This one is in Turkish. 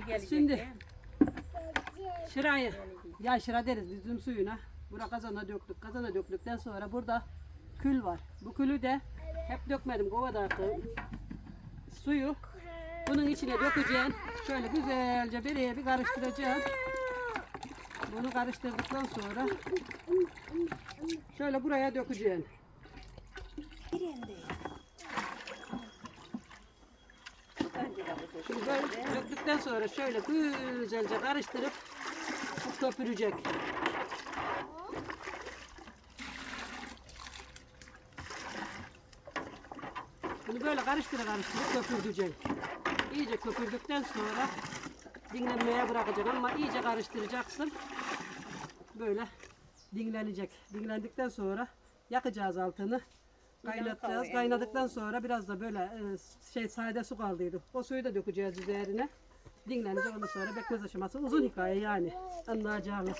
Gelecek. Şimdi-? Şırayı, ya şıra deriz biz üzüm suyuna. Bura kazana döktük. Kazana döktükten sonra burada kül var. Bu külü de hep dökmedim kovadaki suyu bunun içine dökeceğim. Şöyle güzelce bir bir karıştıracağım. Bunu karıştırdıktan sonra şöyle buraya dökeceğim. Şimdi böyle döktükten sonra şöyle güzelce karıştırıp bu köpürecek. Bunu böyle karıştıra karıştıra köpürdürecek. İyice köpürdükten sonra dinlenmeye bırakacaksın ama iyice karıştıracaksın. Böyle dinlenecek. Dinlendikten sonra yakacağız altını. Kaynatacağız. Kaynadıktan sonra biraz da böyle e, şey sade su kaldıydı. O suyu da dökeceğiz üzerine. Dinlenecek ondan sonra bekmez aşaması uzun hikaye yani anlayacağınız.